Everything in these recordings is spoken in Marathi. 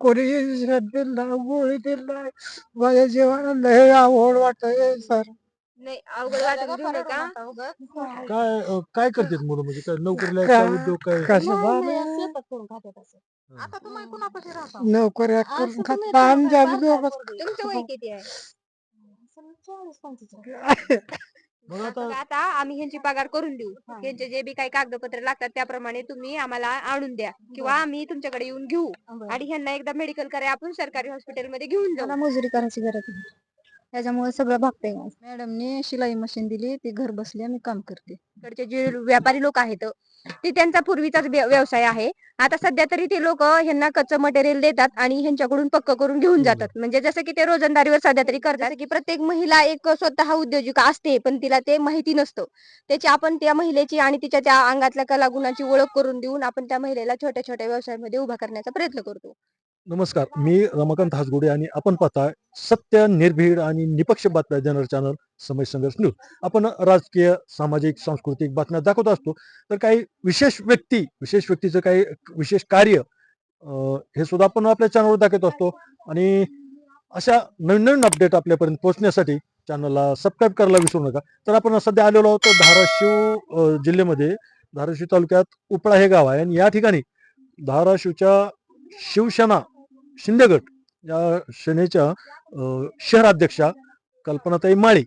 कोणी नाही गोळी दिली माझ्या जीवाला लय आवड वाटत सर. नाही अवघड वाटत घेऊ नका काय अं, काय करतात मुलं म्हणजे काय? नोकरीला आहेत काय- उद्योग काय? कसं झालं आता तुम्ही कुणापाशी राहता? नोकऱ्या करून खात आमच्या दोघं तुमचं वय किती आहे? मग आता आम्ही ह्यांची पगार करून देऊ. ह्यांचे जे बी काही कागदपत्र लागतात त्याप्रमाणे तुम्ही आम्हाला आणून द्या किंवा आम्ही तुमच्याकडे येऊन घेऊ आणि ह्यांना एकदा मेडिकल करा आपण सरकारी हॉस्पिटलमध्ये घेऊन जाऊ. मला मजुरी करायची गरज नाही त्याच्यामुळे सगळं भागतंय. मॅडमने शिलाई मशीन दिली ती घर बसल्या मी काम करते. इकडचे जे व्यापारी लोक आहेत ते त्यांचा पूर्वीचाच व्य- व्यवसाय आहे. आता सध्या तरी ते लोक ह्यांना कच्चं मटेरियल देतात आणि ह्यांच्याकडून पक्क करून घेऊन जातात. म्हणजे जसं की ते रोजंदारीवर सध्या तरी करतात. की प्रत्येक महिला एक स्वतः उद्योजिका असते पण तिला ते माहिती नसतं. त्याची आपण त्या महिलेची आणि तिच्या त्या अंगातल्या कलागुणांची ओळख करून देऊन आपण त्या महिलेला छोट्या छोट्या व्यवसायामध्ये उभा करण्याचा प्रयत्न करतो. नमस्कार. मी रमाकांत हासगुडे आणि आपण पाहताय सत्य निर्भीड आणि निपक्ष बातम्या देणारं चॅनल समय संघर्ष न्यूज आपण राजकीय सामाजिक सांस्कृतिक बातम्या दाखवत असतो. तर काही विशेष व्यक्ती विशेष व्यक्तीचं काही विशेष कार्य हे सुद्धा आपण आपल्या चॅनलवर दाखवत असतो. आणि अशा नवीन नवीन अपडेट आपल्यापर्यंत पोहोचण्यासाठी चॅनलला सबस्क्राईब करायला विसरू नका. तर आपण सध्या आलेलो आहोत धाराशिव जिल्ह्यामध्ये. धाराशिव तालुक्यात उपळा हे गाव आहे. आणि या ठिकाणी धाराशिवच्या शिवसेना शिंदेगट या सेनेच्या शहराध्यक्षा कल्पनाताई माळी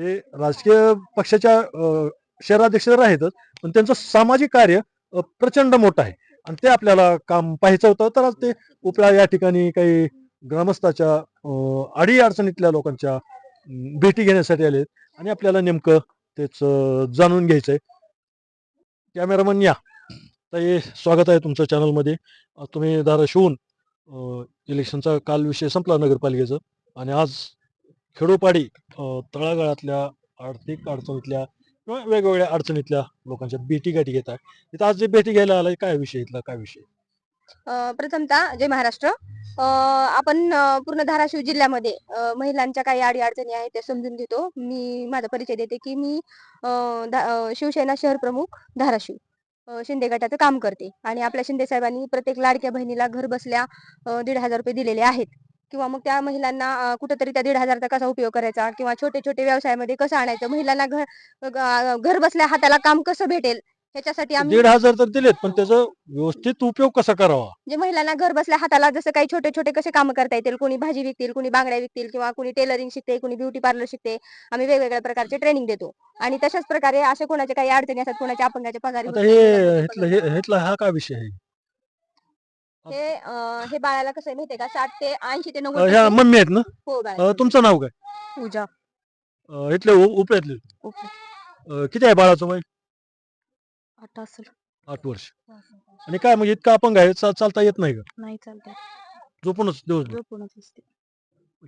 हे राजकीय पक्षाच्या शहराध्यक्ष तर आहेतच पण त्यांचं सामाजिक कार्य प्रचंड मोठं आहे. आणि ते आपल्याला काम पाहायचं होतं तर आज ते उपळा या ठिकाणी काही ग्रामस्थाच्या अडी अडचणीतल्या लोकांच्या भेटी घेण्यासाठी आले आणि आपल्याला नेमकं तेच जाणून घ्यायचंय. कॅमेरामन या. ताई स्वागत आहे तुमचं चॅनलमध्ये. तुम्ही धाराशिवून इलेक्शनचा काल विषय संपला नगरपालिकेचं. आणि आज खेडोपाडी तळागाळातल्या आर्थिक अडचणीतल्या किंवा वेगवेगळ्या अडचणीतल्या लोकांच्या भेटी गाठी घेतात तिथं आज जे भेटी घ्यायला आलाय काय विषय इथला काय विषय? प्रथमतः जय महाराष्ट्र. अं, आपण पूर्ण धाराशिव जिल्ह्यामध्ये महिलांच्या काही आडी अडचणी आहेत त्या समजून घेतो. मी माझा परिचय देते की मी अं, शिवसेना शहर प्रमुख धाराशिव. शिंदे गटाचं काम करते. आणि आपल्या शिंदे साहेबांनी प्रत्येक लाडक्या बहिणीला घर बसल्या दीड हजार रुपये दिलेले आहेत. किंवा मग त्या महिलांना कुठेतरी त्या दीड हजारचा कसा उपयोग करायचा? किंवा छोटे छोटे व्यवसायामध्ये कसं आणायचं? महिलांना घर घर बसल्या हाताला काम कसं भेटेल? ह्याच्यासाठी आम्ही दीड हजार तर दिलेत पण त्याचा व्यवस्थित उपयोग कसा करावा? जे महिलांना घर बसल्या हाताला जसं काही छोटे छोटे कसे काम करता येतील? कोणी भाजी विकतील कोणी बांगड्या विकतील किंवा कोणी टेलरिंग शिकते कोणी ब्युटी पार्लर शिकते आम्ही वेगवेगळ्या प्रकारचे ट्रेनिंग देतो. आणि तशाच प्रकारे असे कोणाचे काही अडचणी असतात कोणाच्या अपंगाच्या पगारी हा काय विषय आहे? हे अं, हे बाळाला कसं आहे माहितीये का? साठ ते ऐंशी ते अं, नव्वद ह्या मम्मी आहेत ना? हो बाळा. अं, तुमचं नाव काय? पूजा. अं, इथले उ- उपळ्यातले ओके. अं, किती आहे बाळाचं वय? आठ असेल. आठ वर्ष. आणि काय म्हणजे इतका अपंग आहे चा- चालता येत नाही का? नाही चालतंय. झोपूनच झोपूनच असते.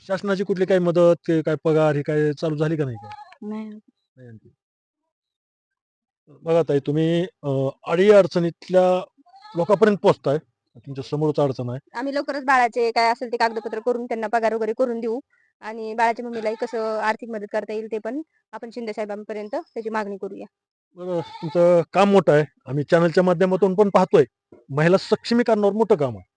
शासनाची कुठली काही मदत काय पगार ही काय चालू झाली का नाही काय? नाही. नाही आणखी. बघा ताई तुम्ही अडी अडचणीतल्या लोकांपर्यंत पोहोचताय तुमच्या समोरच अडचण आहे. आम्ही लवकरच बाळाचे काय असेल ते कागदपत्र करून त्यांना पगार वगैरे करून देऊ. आणि बाळाच्या मम्मीलाही कसं आर्थिक मदत करता येईल ते पण आपण शिंदे साहेबांपर्यंत त्याची मागणी करूया. बरं तुमचं काम मोठं आहे. आम्ही चॅनलच्या माध्यमातून पण पाहतोय. महिला सक्षमीकरणावर मोठं काम आहे.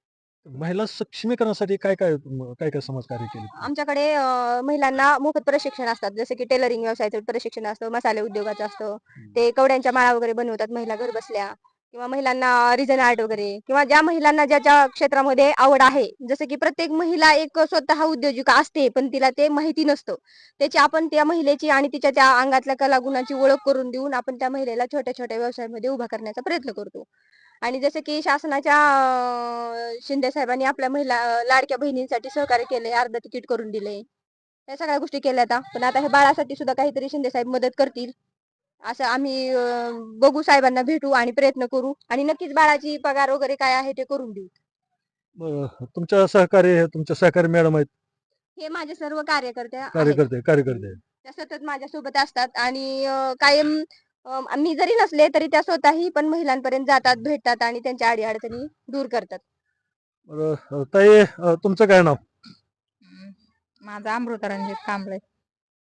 महिला सक्षमीकरणासाठी काय काय काय काय समाजकार्य केले आमच्याकडे अं, महिलांना मोफत प्रशिक्षण असतात. जसं की टेलरिंग व्यवसायाचं प्रशिक्षण असतं मसाले उद्योगाचं असतं. ते कवड्यांच्या माळा वगैरे बनवतात महिला घर बसल्या किंवा महिलांना रिजन आर्ट वगैरे किंवा ज्या महिलांना ज्या ज्या क्षेत्रामध्ये आवड आहे जसं की प्रत्येक महिला एक स्वतः उद्योजिका असते पण तिला ते माहिती नसतं. त्याची आपण त्या महिलेची आणि तिच्या त्या अंगातल्या कलागुणाची ओळख करून देऊन आपण त्या महिलेला छोट्या छोट्या व्यवसायामध्ये उभा करण्याचा प्रयत्न करतो. आणि जसं की शासनाच्या शिंदे साहेबांनी आपल्या महिला लाडक्या बहिणींसाठी सहकार्य केले अर्ध तिकीट करून दिले या सगळ्या गोष्टी केल्या आता. पण आता हे बाळासाठी सुद्धा काहीतरी शिंदे साहेब मदत करतील. असं आम्ही अं, बघू साहेबांना भेटू आणि प्रयत्न करू आणि नक्कीच बाळाची पगार वगैरे काय आहे ते करून देऊ. तुमच्या सहकार्य तुमच्या सहकारी मॅडम आहेत? हे माझे सर्व कार्यकर्ते आहेत. कार्यकर्ते कार्यकर्ते. आहेत. त्या सतत माझ्यासोबत असतात आणि अं, कायम अं, मी जरी नसले तरी त्या स्वतःही पण महिलांपर्यंत जातात भेटतात आणि त्यांच्या अडीअडचणी दूर करतात. बरं, ताई अं, तुमचं काय नाव? माझा अमृतरंजित कांबळे.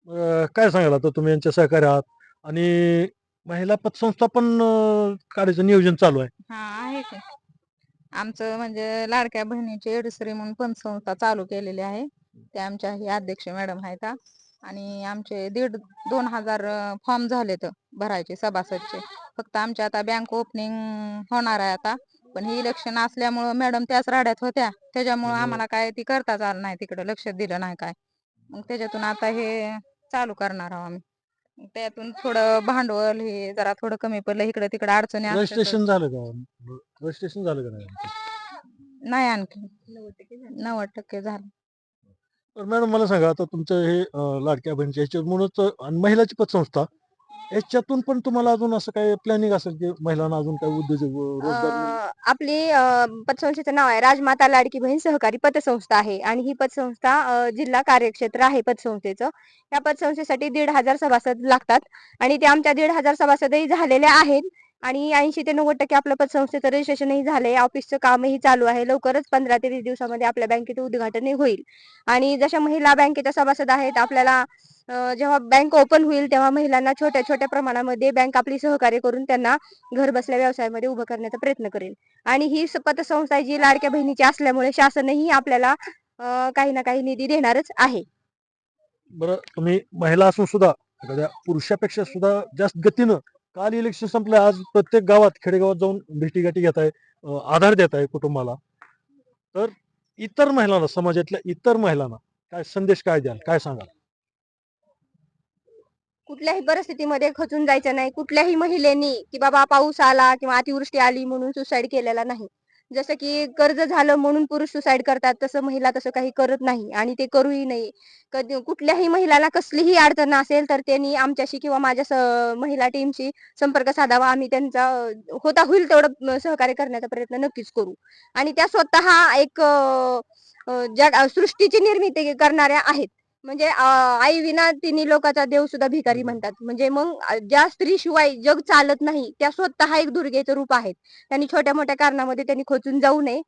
बरं, काय सांगाल आता तुम्ही? यांच्या सहकार्य आहात आणि महिला पतसंस्था पण अं, काढायचं नियोजन चालू आहे. हा आहे की. आमचं म्हणजे लाडक्या बहिणीची एडसरी म्हणून पतसंस्था चालू केलेली आहे. ते आमच्या हे अध्यक्ष मॅडम आहेत हा. आणि आमचे दीड दोन हजार फॉर्म झालेत भरायचे सभासदचे. फक्त आमच्या आता बँक ओपनिंग होणार आहे आता. पण ही इलेक्शन असल्यामुळं मॅडम त्याच राड्यात होत्या. त्याच्यामुळं. आम्हाला काय ती करताच आलं नाही तिकडे लक्ष दिलं नाही काय. मग त्याच्यातून आता हे चालू करणार आहोत आम्ही. त्यातून थोडं भांडवल हे जरा थोडं कमी पडलं. इकडे तिकडे अडचणी रजिस्ट्रेशन झालं का रजिस्ट्रेशन झालं का नाही नाही आणखी. नव्वद टक्के झालं. तर मॅडम मला सांगा आता तुमचं हे अं, लाडक्या बहिणीच्या ह्याच्यातूनच आणि महिलाची पतसंस्था याच्यातून पण तुम्हाला अजून असं काही प्लॅनिंग असेल की महिलांना अजून काही उद्योजक व रोजगार मिळेल? अं, आपली अं, पतसंस्थेचं नाव आहे. राजमाता लाडकी बहीण सहकारी पतसंस्था आहे. आणि ही पतसंस्था अं, जिल्हा कार्यक्षेत्र आहे पतसंस्थेचं. या पतसंस्थेसाठी दीड हजार सभासद लागतात. आणि ते आमच्या दीड हजार सभासदही झालेले आहेत. आणि ऐंशी ते नव्वद टक्के आपलं पतसंस्थेचं रजिस्ट्रेशनही झालंय. ऑफिसचं कामही चालू आहे. लवकरच पंधरा ते वीस दिवसामध्ये आपल्या बँकेचं उद्घाटनही होईल. आणि जशा महिला बँकेच्या सभासद आहेत आपल्याला जेव्हा बँक ओपन होईल तेव्हा महिलांना छोट्या छोट्या प्रमाणामध्ये बँक आपली सहकार्य करून त्यांना घर बसल्या व्यवसायामध्ये उभं करण्याचा प्रयत्न करेल. आणि ही पतसंस्था जी लाडक्या बहिणीची असल्यामुळे शासनही आपल्याला काही ना काही निधी देणारच आहे. बरं तुम्ही महिला असून सुद्धा एखाद्या पुरुषापेक्षा सुद्धा जास्त गतीनं काल इलेक्शन संपलं आज प्रत्येक गावात खेडेगावात जाऊन भेटीगाठी घेत आहे आधार देत आहे कुटुंबाला. तर इतर महिलांना समाजातल्या इतर महिलांना काय संदेश काय द्याल? काय सांगाल? कुठल्याही परिस्थितीमध्ये खचून जायचं नाही. कुठल्याही महिलेनी की बाबा पाऊस आला किंवा अतिवृष्टी आली म्हणून सुसाईड केलेला नाही. जसं की कर्ज झालं म्हणून पुरुष सुसाईड करतात तसं महिला तसं काही करत नाही आणि ते करूही नाही. कधी कुठल्याही महिलाला कसलीही अडचण असेल तर त्यांनी आमच्याशी किंवा माझ्या महिला टीमशी संपर्क साधावा. आम्ही त्यांचा होता होईल तेवढं सहकार्य करण्याचा प्रयत्न नक्कीच करू. आणि त्या स्वतः एक ज्या जग सृष्टीची निर्मिती करणाऱ्या आहेत. म्हणजे आई विना तिन्ही लोकांचा देव सुद्धा भिकारी म्हणतात. म्हणजे मग ज्या स्त्री शिवाय जग चालत नाही त्या स्वतः एक दुर्गेचं रूप आहेत. त्यांनी छोट्या मोठ्या कारणामध्ये त्यांनी खोचून जाऊ नये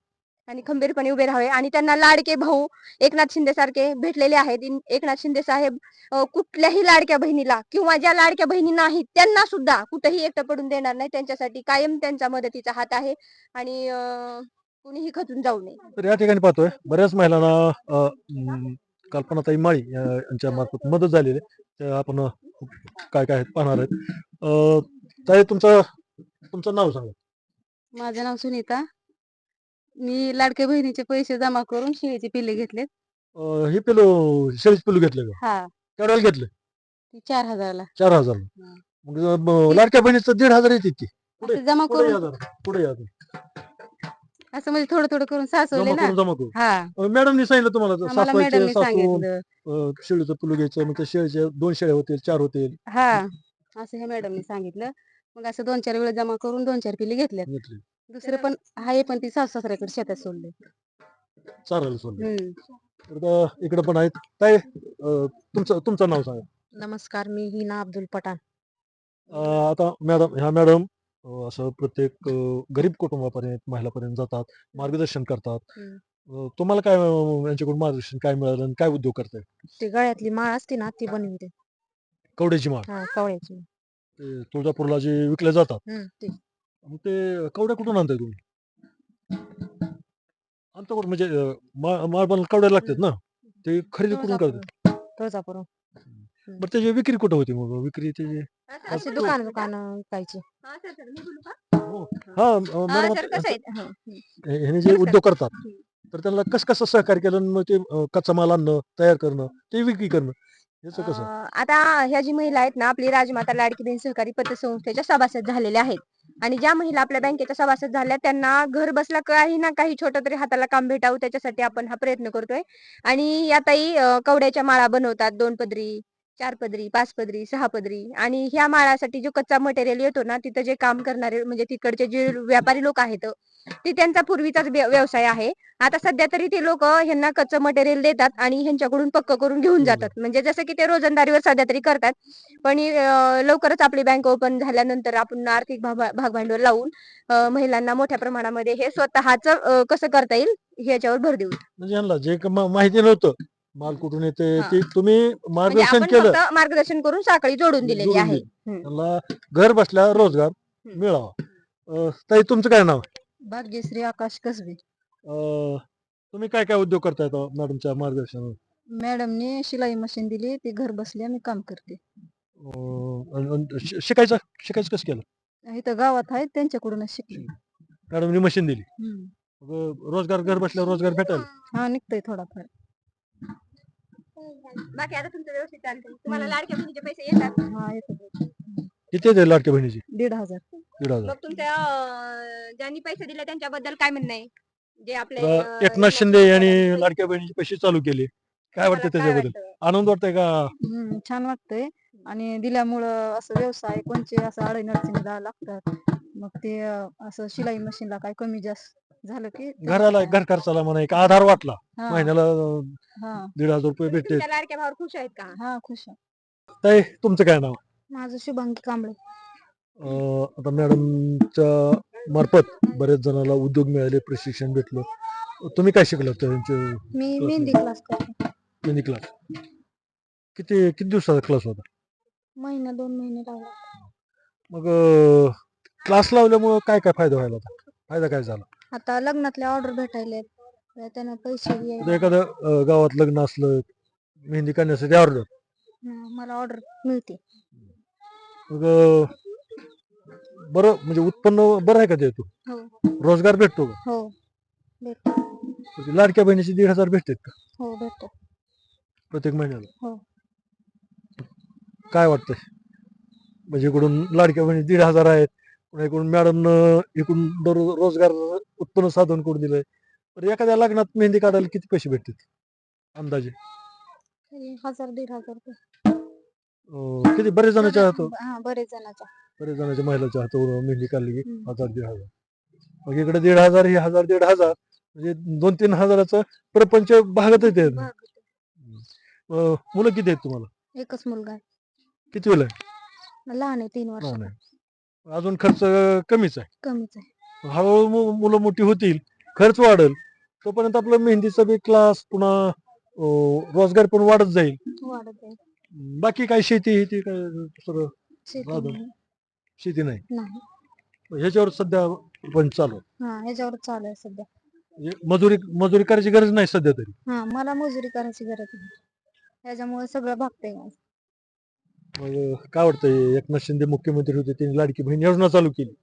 आणि खंबीरपणे उभे राहावे. आणि त्यांना लाडके भाऊ एकनाथ शिंदे सारखे भेटलेले आहेत. एकनाथ शिंदे साहेब कुठल्याही लाडक्या बहिणीला किंवा ज्या लाडक्या बहिणी नाहीत त्यांना सुद्धा कुठेही एकटं पडून देणार नाही. त्यांच्यासाठी कायम त्यांचा मदतीचा हात आहे आणि कुणीही खचून जाऊ नये. तर या ठिकाणी पाहतोय बऱ्याच महिलांना कल्पनाताई माळी यांच्या मार्फत मदत झालेली आहे. आपण काय काय पाहणार आहेत. ताई तुमचं तुमचं नाव सांगा. माझं नाव सुनीता. मी लाडक्या बहिणीचे पैसे जमा करून शिळीचे पिल्ले घेतलेत. हे पिलो शेळीच पिलू घेतलं का? हा. केवढ्याला घेतलं? ती चार हजाराला. चार हजार. मग लाडक्या बहिणीचं दीड हजार येते पुढे असं जमा पुढे करून जरा, पुढे. असं म्हणजे थोडं थोडं करून सासवले जमा ना. करून जमा करून. हा. अ, मॅडमनी सांगितलं तुम्हाला तर आम्हाला सासवायचे मॅडमने सासून सांगितलं. शेळीचं पिलू घ्यायचं मग त्या शेळीचे दोन शेळ्या होतील चार होतील. हा. असं हे मॅडमने सांगितलं. मग असं दोन चार वेळा जमा करून दोन चार पिल्ले घेतल्यात. घेतली. दुसरे पण आहे पण ती सासू सासऱ्याकडे शेतात सोडले. चालेल सोडले. हम्म. इकडे पण आहेत. काय अ, तुमचं तुमचं नाव सांगा. नमस्कार मी हिना अब्दुल पठाण. अ, आता मॅडम ह्या मॅडम असं प्रत्येक गरीब कुटुंबापर्यंत महिलापर्यंत जातात मार्गदर्शन करतात. तुम्हाला काय यांच्याकडून मार्गदर्शन काय मिळालं आणि काय उद्योग करताय? ती गळ्यातली माळ असते ना ती बनवते कवड्याची माळ. हा कवळ्याची ते तुळजापूरला जे विकले जातात. ती. मग ते कवड्या कुठून आणताय तुम्ही? आमच्याकडून म्हणजे अ, मा- माळ बनवायला कवड्या लागतात ना? ते खरेदी कुठून करतात? तुळजापूर तुळजापूर बरं त्याची विक्री कुठं होती मग? विक्री त्याची अशी दुकान दुकान विकायची हा अ, मॅडम सर कसं आता आहे? हे- ह्याने जे उद्योग करतात तर त्यांना कसं कसं सहकार्य केलं आणि मग ते अ, कच्चा माल आणणं तयार करणं ते विक्री करणं याचं कसं? अं, आता ह्या जी महिला आहेत ना आपली राजमाता लाडकी बहीण सहकारी पतसंस्थेच्या सभासद झालेल्या आहेत. आणि ज्या महिला आपल्या बँकेच्या सभासद झाल्या त्यांना घर बसला काही ना काही छोटं तरी हाताला काम भेटावं त्याच्यासाठी आपण हा प्रयत्न करतोय. आणि या ताई अं, कवड्याच्या माळा बनवतात दोन पदरी चार पदरी पाच पदरी सहा पदरी आणि ह्या माळासाठी जो कच्चा मटेरियल येतो ना तिथं जे काम करणारे म्हणजे तिकडचे जे व्यापारी लोक आहेत ते त्यांचा पूर्वीचाच व्य- व्यवसाय आहे. आता सध्या तरी ते लोक ह्यांना कच्चं मटेरियल देतात आणि ह्यांच्याकडून पक्क करून घेऊन जातात. म्हणजे जसं की ते रोजंदारीवर सध्या तरी करतात. पण ही, लवकरच आपली बँक ओपन झाल्यानंतर आपण आर्थिक भाग- भागभांडवल लावून महिलांना मोठ्या प्रमाणामध्ये हे स्वतःच कसं करता येईल ह्याच्यावर भर देऊ. म्हणजे जे माहिती नव्हतं माल कुठून येते हा. ते तुम्ही म्हणजे मार्गदर्शन आपण केलं. फक्त मार्गदर्शन करून साखळी जोडून दिलेली जोडून आहे. दिली. हम्म. त्यांना घर बसल्या रोजगार. मिळावा. अ, ताई तुमचं काय नाव भाग्यश्री आकाश कसबे. अं, तुम्ही काय काय उद्योग करताय मॅडमच्या मार्गदर्शनावर? मॅडमने शिलाई मशीन दिली ते घर बसल्या मी काम करते. अं, अन- अन शि- शिकायचं शिकायचं कसं केलं? इथं गावात आहेत त्यांच्याकडूनच शिकले. मॅडमनी मशीन दिली. मग रोजगार घर बसल्या रोजगार भेटेल हा निघतोय थोडाफार. बाकी आता तुमचं व्यवस्थित चालतंय. तुम्हाला लाडक्या बहिणीचे पैसे येतात? हा येतो किती येते लाडक्या बहिणीची? दीड हजार. दीड हजार. मग तुमच्या अं, ज्यांनी पैसे दिले त्यांच्याबद्दल काय म्हणणं आहे? जे आपले एकनाथ शिंदे यांनी लाडक्या बहिणीचे पैसे चालू केले. काय वाटतं तुम्हाला काय त्याच्याबद्दल? वाटतं? आनंद वाटतंय का? हम्म, छान वाटतंय. आणि दिल्यामुळं असं व्यवसाय कोणचे असं अडीन अडचणीला लागतात. मग ते अं, असं शिलाई मशीनला काय कमी जास्त झालं की घराला काय- घर खर्चाला म्हणा एक आधार वाटला. हा, महिन्याला अं, हा. दीड हजार रुपये भेटते तुमच्या लाडक्या भावावर खुश आहेत का? हा खुश आहे. ताई तुमचं काय नाव? माझं शुभांगी कांबळे. अं, आता मॅडमच्या मार्फत बऱ्याच जणांना उद्योग मिळाले प्रशिक्षण भेटलं. तुम्ही काय शिकलात त्यांचे? मी मेहंदी क्लास करते. मेहंदी क्लास किती किती दिवसाचा क्लास होता? महिना दोन महिने लागला मग क्लास लावल्यामुळं काय काय फायदा व्हायला होता? फायदा काय झाला? आता लग्नातले ऑर्डर भेटायले त्यानं पैसे बी एखादं अं, गावात लग्न असलं मेहंदी करण्यासाठी ऑर्डर हं, मला ऑर्डर मिळते. मग अं, बरं म्हणजे उत्पन्न बरं आहे का ते? तू हो. रोजगार भेटतो का? हो भेटतो. म्हणजे लाडक्या बहिणीचे दीड हजार भेटतात का? हो भेटतो प्रत्येक महिन्याला? हो. काय वाटतंय? म्हणजे इकडून लाडक्या बहिणी दीड हजार आहेत पुन्हा इकडून मॅडम इकडून दररोज रोजगार उत्पन्न साधन करून दिलंय? तर एखाद्या लग्नात मेहंदी काढायला किती पैसे भेटतात? अंदाजे? हजार दीड हजार रुपये. अं, किती? बरेच जणांच्या हात हा बरेच जणांचा बरेच जणांच्या महिलाच्या हातावर मेहंदी काढली की हम्म. हजार दीड हजार. मग इकडे दीड हजार हे हजार दीड हजार म्हणजे दोन तीन हजाराचं प्रपंच भागत येते मुलं किती आहेत तुम्हाला? एकच मुलगा आहे. किती वेळ आहे? लहान आहे तीन वर्ष अजून खर्च कमीच आहे. कमीच आहे. हळूहळू मुलं मोठी होतील खर्च वाढेल तोपर्यंत आपलं मेहंदीचा बी क्लास पुन्हा रोजगार पण वाढत जाईल. वाढत आहे बाकी काय शेती हे काय दुसरं? शेती. नाही. शेती नाही. नाही. ह्याच्यावर सध्या पण चालू. हा ह्याच्यावर चालू आहे सध्या. म्हणजे मजुरी मजुरी करायची गरज नाही सध्या तरी. हा मला मजुरी करायची गरज नाही. त्याच्यामुळे सगळं भागतंय माझं. मग काय वाटतंय? एकनाथ शिंदे मुख्यमंत्री होते त्यांनी लाडकी बहीण योजना चालू केली.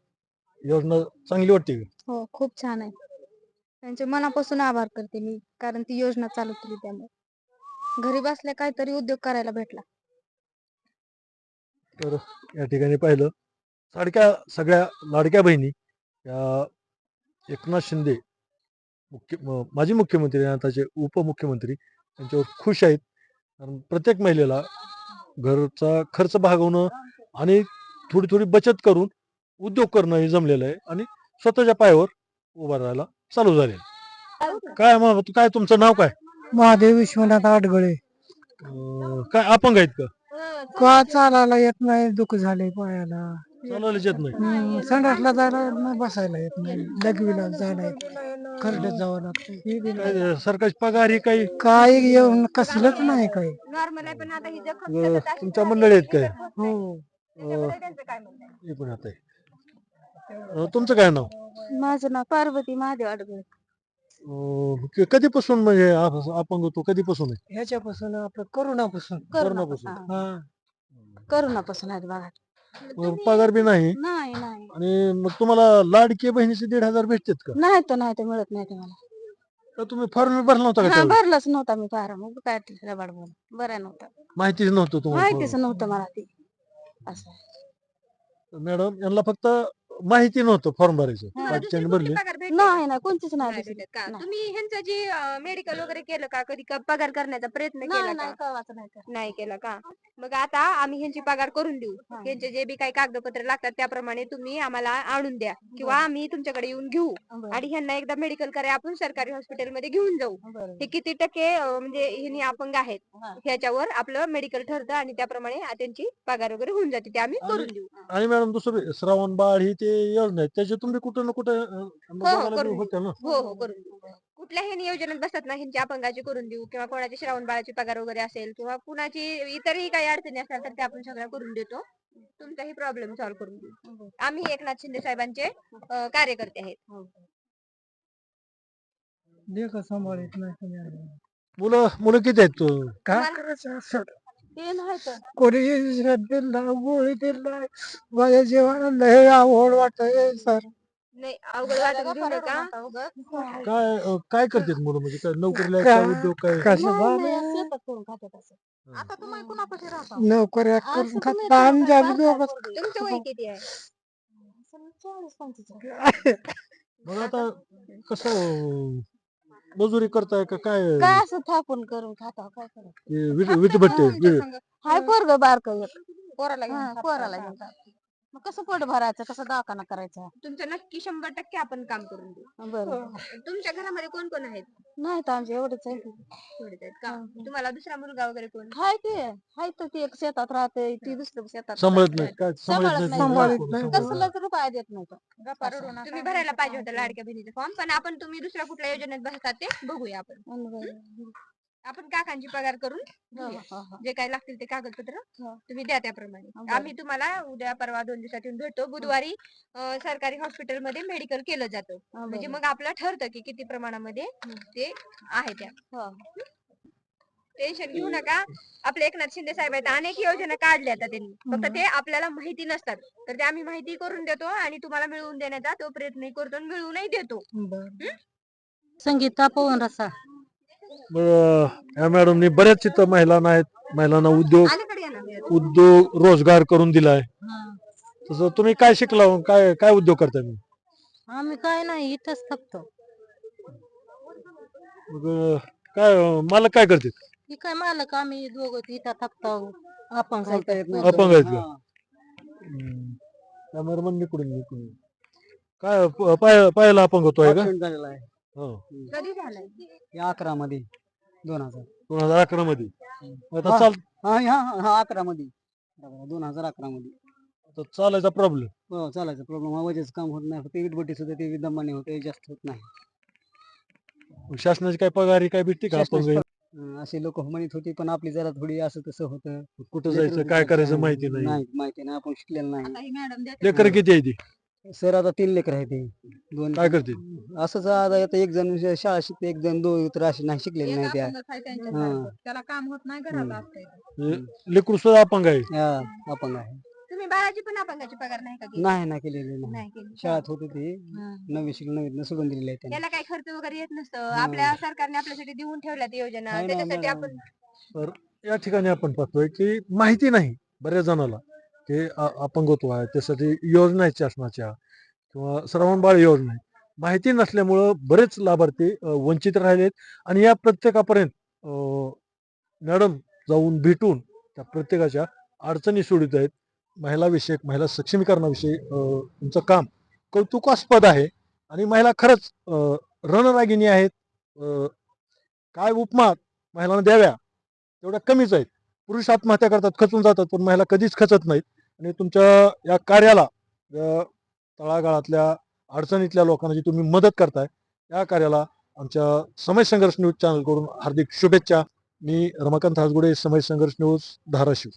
योजना चांगली वाटते हो खूप छान आहे. त्यांचे मनापासून आभार करते मी कारण ती योजना चालू केली त्यामुळे. घरी बसल्या काहीतरी उद्योग करायला भेटला. तर या ठिकाणी पाहिलं लाडक्या सगळ्या लाडक्या बहिणी या एकनाथ शिंदे मुख्य म- माजी मुख्यमंत्री आणि आताचे उपमुख्यमंत्री यांच्यावर खुश आहेत. कारण प्रत्येक महिलेला घरचा खर्च भागवणं आणि थोडी थोडी बचत करून उद्योग करणं हे जमलेलं आहे आणि स्वतःच्या पायावर उभा राहायला चालू झाले काय मग काय तुमचं नाव काय? महादेव विश्वनाथ आडगळे. अं, काय अपंग आहेत का? का चालायला येत नाही दुःख झाले पायाला. चालायलाच येत नाही. हम्म, संडासला जायला येत नाही बसायला येत नाही. लघवीला जायला येत नाही. खरड्यात जावं लागतं हे बी नाही. काय सरकारची पगार ही काही काही येऊन कसलंच नाही काही. नॉर्मल आहे पण आता ही जखम अं, सतत अशी तुमच्या मंडळी आहेत काय? हो. त्याच्याबद्दल त्यांचं काय म्हणणं आहे? हे पण आता आहे. अं, तुमचं काय नाव? माझं नाव पार्वती महादेव अडगळे अं, क- कधीपासून म्हणजे आप- अपंग तो कधीपासून आहे? ह्याच्यापासून आपलं करोनापासून. कोरोनापासून हा. करोनापासून आहे बघा. अं, पगार बी नाही? नाही नाही. आणि मग तुम्हाला लाडकी बहिणीचे दीड हजार भेटतात का? नाही तर नाही तर मिळत नाही ते मला तर तुम्ही फॉर्म भरला नव्हता का हा त्यावेळी? भरलाच नव्हता मी फार. मग काय रबाड बोल. बरं नव्हतं. माहितीच नव्हतं तुम्हाला माहितीच नव्हतं मला ती. असं form. मॅडम यांना फक्त माहिती नव्हतं फॉर्म भरायचं तुम्हाला बाकीच्यांनी दुसरी भरले कुठली पगार भेटते नाही? नाही कोणतीच नाही नाही दुसरी. भेटत का? नाही. तुम्ही ह्यांचं जे मेडिकल वगैरे केलं का कधी क- पगार करण्याचा प्रयत्न केला नाही का नाही कळवाचं नाही तर. नाही केला का मग आता आम्ही ह्यांची पगार करून देऊ हा. ह्यांचे जे बी काही कागदपत्र लागतात त्याप्रमाणे तुम्ही आम्हाला आणून द्या किंवा. आम्ही तुमच्याकडे येऊन घेऊ बरं, आणि ह्यांना एकदा मेडिकल करा आपण सरकारी हॉस्पिटलमध्ये घेऊन जाऊ बरं. हे किती टक्के अं, म्हणजे ह्यांनी अपंग आहेत हा. ह्याच्यावर आपलं मेडिकल ठरतं आणि त्याप्रमाणे त्यांची पगार वगैरे होऊन जाते ते आम्ही करून देऊ आणि मॅडम दुसरं श्रावण बाळ ही ते योजना आहे त्याच्यातून बी कुठं ना कुठं अं, बघायला बी करून होत्या ना. हो हो करून देऊ. कुठल्याही नियोजनात बसतात ना ह्यांची अपंगाची करून देऊ किंवा कोणाची श्रावण बाळाची पगार वगैरे असेल किंवा कुणाची इतरही काही अडचणी असतात तर त्या आपण सगळ्या करून देतो. तुमचाही प्रॉब्लेम सॉल्व्ह करून देऊ. आम्ही एकनाथ शिंदे साहेबांचे अं, कार्यकर्ते आहेत. मुलं मुलं किती आहेत तू? काय करायचं असं ते कोणी इंजेक्शन दिलं गोळी दिलं माझ्या जीवनाला हे आवड वाटत सर नाही अवघड वाटून घेऊ नका काय अं, काय करतात मुलं म्हणजे काय नोकरीला आहेत का उद्योग काय कसं आता तुम्ही कुणापाशी राहता? नोकऱ्या करून खाता आमच्या दोघं तुमचं वय किती आहे? मग आता कसं मजुरी करताय का काय काय असं थापून करून खाता काय करायचं ते विट भट्टे हाय पोरग बारक पोराला घेऊन खाता पोराला? घेऊन खाता. मग कसं पोट भरायचं? कसं दवाखाना करायचा? तुमचं नक्की शंभर टक्के आपण काम करून देऊ. बरं. तुमच्या घरामध्ये कोण कोण आहेत? नाही तर आमचे एवढेच आहे थोडेच आहेत का? तुम्हाला दुसरा मुलगा वगैरे कोण? हाय ते हाय तर ती एक शेतात राहते ती दुसरं शेतात सांभाळत राहते. नाही काय सांभाळत सांभाळत. कसलंच रुपया देत नाही तो. गप्पा रडू नका. तुम्ही भरायला पाहिजे होतं लाडक्या बहिणीचा फॉर्म पण आपण तुम्ही दुसऱ्या कुठल्या योजनेत बसतात ते बघूया आपण. आणि बरं. आपण काकांची पगार करून हा, घेऊया. हा, हा. जे काय लागतील ते कागदपत्र हा. तुम्ही द्या त्याप्रमाणे. बरं. आम्ही तुम्हाला उद्या परवा दोन दिवसात येऊन भेटतो. बुधवारी अं, सरकारी हॉस्पिटलमध्ये मेडिकल केलं जातं. म्हणजे. मग आपलं ठरतं की किती प्रमाणामध्ये ते आहे त्या. टेन्शन घेऊ नका. आपले एकनाथ शिंदे साहेब आहेत. अनेक योजना काढल्या आता त्यांनी. फक्त ते आपल्याला माहिती नसतात. तर ते आम्ही माहिती करून देतो आणि तुम्हाला मिळवून देण्याचा तो प्रयत्न करतो आणि मिळवूनही देतो. संगीता पवन रसा बरं, या मॅडमनी बऱ्याच इथं महिलांना आहेत महिलांना उद्योग उद्योग रोजगार करून दिलाय. तसं तुम्ही काय शिकला? हो? काय काय उद्योग करताय मी आम्ही काय नाही इथंच थकतो मग काय अं, मला काय करते ही काय मालक आम्ही दोघं इथं थकतो आपण अपंग आहेत का? कॅमेरा मन निकडून निकडून काय प- पाय पायाला अपंग होतोय का? झालेला आहे. हो. कधी झालाय? या अकरा मध्ये दोन हजार. दोन हजार अकरा मध्ये आता चाल हा हा हा अकरा मध्ये बरोबर, दोन हजार अकरा मध्ये आता चालायचा प्रॉब्लेम हो चालायचं प्रॉब्लेम आवाजाचं काम होत नाही. फक्त इटबटी सुद्धा ते दमाने होते जास्त होत नाही. शासनाची काय पगारी काय भेटते का अं, असे लोक म्हणत होते पण आपली जरा थोडी असं तसं होतं. कुठं जायचं काय करायचं माहिती नाही. नाही माहिती नाही. आपण शिकलेलं नाही. आता ही मॅडम देते लेकर किती आहे ती? सर आता तीन लेकर आहे ते दोन काय करते असंच आता आता एक जण शाळा शिकते एक जण दोन तर असे नाही शिकलेले एक नाही त्या. हा. त्याला काम होत नाही घरात. असते लेकरू सुद्धा अपंग आहे. अपंग आहे. तुम्ही बाळाची पण अपंगाची पगार नाही का केली? नाही ना केलेले नाही. नाही केली. शाळेत होते ते. नववी शिकले नवीन सोडून दिलेले आहे त्याला काही खर्च वगैरे येत नसतं. आपल्या सरकारने आपल्यासाठी देऊन ठेवल्यात योजना. ना, त्याच्यासाठी. आपण या ठिकाणी आपण पाहतोय की माहिती नाही बऱ्याच जणाला. हे अपंगत्व आहे त्यासाठी योजना आहेत शासनाच्या किंवा श्रवणबाळ योजना आहे. माहिती नसल्यामुळं बरेच लाभार्थी वंचित राहिलेत. आणि या प्रत्येकापर्यंत मॅडम जाऊन भेटून त्या प्रत्येकाच्या अडचणी सोडित आहेत. महिलाविषयक महिला सक्षमीकरणाविषयी तुमचं काम कौतुकास्पद आहे. आणि महिला खरंच रणरागिणी आहेत. काय उपमा महिलांना द्याव्या तेवढ्या कमीच आहेत. पुरुष आत्महत्या करतात खचून जातात. पण महिला कधीच खचत नाहीत. आणि तुमच्या या कार्याला तळागाळातल्या अडचणीतल्या लोकांना जी तुम्ही मदत करताय या कार्याला आमच्या समय संघर्ष न्यूज चॅनलकडून हार्दिक शुभेच्छा. मी रमाकांत हासगुडे समय संघर्ष न्यूज धाराशिव.